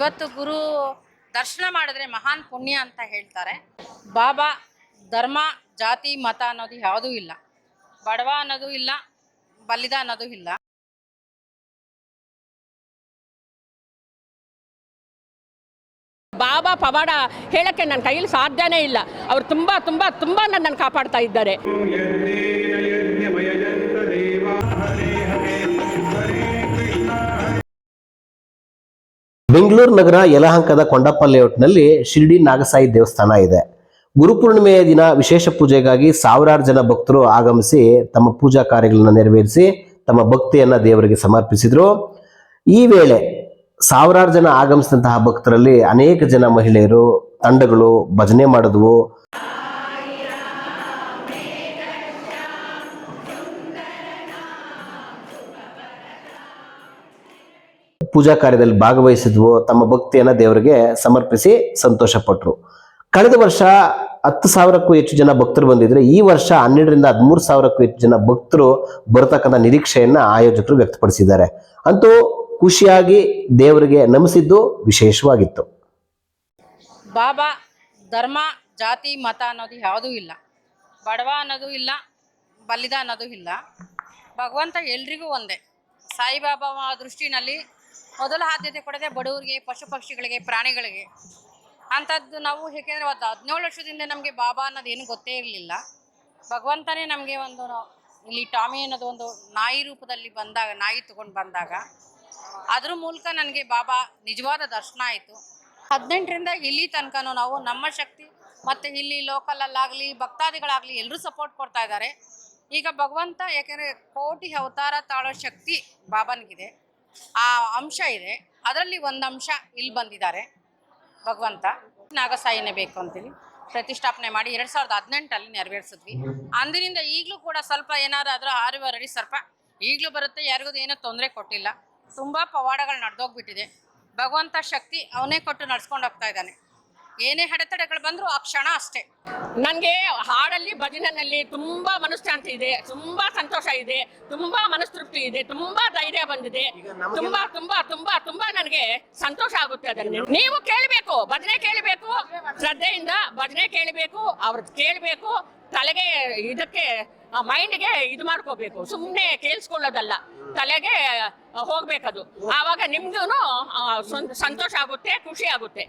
ಇವತ್ತು ಗುರು ದರ್ಶನ ಮಾಡಿದ್ರೆ ಮಹಾನ್ ಪುಣ್ಯ ಅಂತ ಹೇಳ್ತಾರೆ. ಬಾಬಾ ಧರ್ಮ ಜಾತಿ ಮತ ಅನ್ನೋದು ಯಾವುದೂ ಇಲ್ಲ. ಬಡವ ಅನ್ನೋದು ಇಲ್ಲ ಬಲ್ಲಿದ ಅನ್ನೋದು ಇಲ್ಲ. ಬಾಬಾ ಪವಾಡ ಹೇಳಕ್ಕೆ ನನ್ನ ಕೈಯಲ್ಲಿ ಸಾಧ್ಯನೇ ಇಲ್ಲ. ಅವ್ರು ತುಂಬಾ ತುಂಬಾ ತುಂಬಾ ನನ್ನನ್ನು ಕಾಪಾಡ್ತಾ ಇದ್ದಾರೆ. ಬೆಂಗಳೂರು ನಗರ ಯಲಹಂಕದ ಕೊಂಡಪ್ಪ ಲೇಔಟ್ನಲ್ಲಿ ಶಿರ್ಡಿ ನಾಗಸಾಯಿ ದೇವಸ್ಥಾನ ಇದೆ. ಗುರುಪೂರ್ಣಿಮೆಯ ದಿನ ವಿಶೇಷ ಪೂಜೆಗಾಗಿ ಸಾವಿರಾರು ಜನ ಭಕ್ತರು ಆಗಮಿಸಿ ತಮ್ಮ ಪೂಜಾ ಕಾರ್ಯಗಳನ್ನು ನೆರವೇರಿಸಿ ತಮ್ಮ ಭಕ್ತಿಯನ್ನ ದೇವರಿಗೆ ಸಮರ್ಪಿಸಿದರು. ಈ ವೇಳೆ ಸಾವಿರಾರು ಜನ ಆಗಮಿಸಿದಂತಹ ಭಕ್ತರಲ್ಲಿ ಅನೇಕ ಜನ ಮಹಿಳೆಯರು, ತಂಡಗಳು ಭಜನೆ ಮಾಡಿದ್ವು. ಪೂಜಾ ಕಾರ್ಯದಲ್ಲಿ ಭಾಗವಹಿಸಿದ್ವು. ತಮ್ಮ ಭಕ್ತಿಯನ್ನ ದೇವರಿಗೆ ಸಮರ್ಪಿಸಿ ಸಂತೋಷಪಟ್ಟರು ಕಳೆದ ವರ್ಷ ಹತ್ತು ಸಾವಿರಕ್ಕೂ ಹೆಚ್ಚು ಜನ ಭಕ್ತರು ಬಂದಿದ್ರೆ, ಈ ವರ್ಷ ಹನ್ನೆರಡರಿಂದ ಹದಿಮೂರು ಸಾವಿರಕ್ಕೂ ಹೆಚ್ಚು ಜನ ಭಕ್ತರು ಬರತಕ್ಕಂಥ ನಿರೀಕ್ಷೆಯನ್ನ ಆಯೋಜಕರು ವ್ಯಕ್ತಪಡಿಸಿದ್ದಾರೆ. ಅಂತೂ ಖುಷಿಯಾಗಿ ದೇವರಿಗೆ ನಮಿಸಿದ್ದು ವಿಶೇಷವಾಗಿತ್ತು. ಬಾಬಾ, ಧರ್ಮ, ಜಾತಿ, ಮತ ಅನ್ನೋದು ಯಾವುದೂ ಇಲ್ಲ. ಬಡವ ಅನ್ನೋದು ಇಲ್ಲ ಬಲ್ಲಿದ ಅನ್ನೋದು ಇಲ್ಲ. ಭಗವಂತ ಎಲ್ರಿಗೂ ಒಂದೇ. ಸಾಯಿಬಾಬಾ ದೃಷ್ಟಿನಲ್ಲಿ ಮೊದಲ ಆದ್ಯತೆ ಕೊಡದೆ ಬಡವರಿಗೆ, ಪಶು ಪಕ್ಷಿಗಳಿಗೆ, ಪ್ರಾಣಿಗಳಿಗೆ. ಅಂಥದ್ದು ನಾವು ಏಕೆಂದರೆ ಒಂದು ಹದಿನೇಳು ವರ್ಷದಿಂದ ನಮಗೆ ಬಾಬಾ ಅನ್ನೋದು ಏನು ಗೊತ್ತೇ ಇರಲಿಲ್ಲ. ಭಗವಂತನೇ ನಮಗೆ ಒಂದು ಇಲ್ಲಿ ಟಾಮಿ ಅನ್ನೋದು ಒಂದು ನಾಯಿ ರೂಪದಲ್ಲಿ ಬಂದಾಗ, ನಾಯಿ ತಗೊಂಡು ಬಂದಾಗ, ಅದ್ರ ಮೂಲಕ ನನಗೆ ಬಾಬಾ ನಿಜವಾದ ದರ್ಶನ ಆಯಿತು. ಹದಿನೆಂಟರಿಂದ ಇಲ್ಲಿ ತನಕನೂ ನಾವು ನಮ್ಮ ಶಕ್ತಿ ಮತ್ತು ಇಲ್ಲಿ ಲೋಕಲಲ್ಲಾಗಲಿ, ಭಕ್ತಾದಿಗಳಾಗಲಿ ಎಲ್ಲರೂ ಸಪೋರ್ಟ್ ಕೊಡ್ತಾ ಇದ್ದಾರೆ. ಈಗ ಭಗವಂತ ಯಾಕೆಂದರೆ ಕೋಟಿ ಅವತಾರ ತಾಳೋ ಶಕ್ತಿ ಬಾಬನಿಗಿದೆ. ಆ ಅಂಶ ಇದೆ. ಅದರಲ್ಲಿ ಒಂದು ಅಂಶ ಇಲ್ಲಿ ಬಂದಿದ್ದಾರೆ. ಭಗವಂತ ನಾಗಸಾಯಿನೇ ಬೇಕು ಅಂತೇಳಿ ಪ್ರತಿಷ್ಠಾಪನೆ ಮಾಡಿ ಎರಡು ಸಾವಿರದ ಹದಿನೆಂಟಲ್ಲಿ ನೆರವೇರಿಸಿದ್ವಿ. ಅಂದಿನಿಂದ ಈಗಲೂ ಕೂಡ ಸ್ವಲ್ಪ ಏನಾದ್ರು ಅದರ ಆರೂವರೆ ಸ್ವಲ್ಪ ಈಗಲೂ ಬರುತ್ತೆ. ಯಾರಿಗೂ ಏನೂ ತೊಂದರೆ ಕೊಟ್ಟಿಲ್ಲ. ತುಂಬ ಪವಾಡಗಳು ನಡೆದೋಗ್ಬಿಟ್ಟಿದೆ. ಭಗವಂತ ಶಕ್ತಿ ಅವನೇ ಕೊಟ್ಟು ನಡ್ಸ್ಕೊಂಡು ಹೋಗ್ತಾ ಇದ್ದಾನೆ. ಏನೇ ಅಡೆತಡೆಗಳು ಬಂದರೂ ಆ ಕ್ಷಣ ಅಷ್ಟೇ. ನನಗೆ ಹಾಡಲ್ಲಿ ಭಜನಲ್ಲಿ ತುಂಬಾ ಮನಃಶಾಂತಿ ಇದೆ ತುಂಬಾ ಸಂತೋಷ ಇದೆ ತುಂಬಾ ಮನಸ್ತೃಪ್ತಿ ಇದೆ ತುಂಬಾ ಧೈರ್ಯ ಬಂದಿದೆ. ತುಂಬಾ ತುಂಬಾ ತುಂಬಾ ತುಂಬಾ ನನಗೆ ಸಂತೋಷ ಆಗುತ್ತೆ ಅದನ್ನ ನೀವು ಕೇಳಬೇಕು ಭಜನೆ ಕೇಳಬೇಕು ಶ್ರದ್ಧೆಯಿಂದ ಭಜನೆ ಕೇಳಬೇಕು ಅವ್ರ ಕೇಳಬೇಕು ತಲೆಗೆ ಇದಕ್ಕೆ ಮೈಂಡ್ಗೆ ಇದು ಮಾಡ್ಕೋಬೇಕು. ಸುಮ್ಮನೆ ಕೇಳಿಸ್ಕೊಳ್ಳೋದಲ್ಲ ತಲೆಗೆ ಹೋಗ್ಬೇಕದು. ಆವಾಗ ನಿಮ್ಗೂ ಸಂತೋಷ ಆಗುತ್ತೆ ಖುಷಿ ಆಗುತ್ತೆ.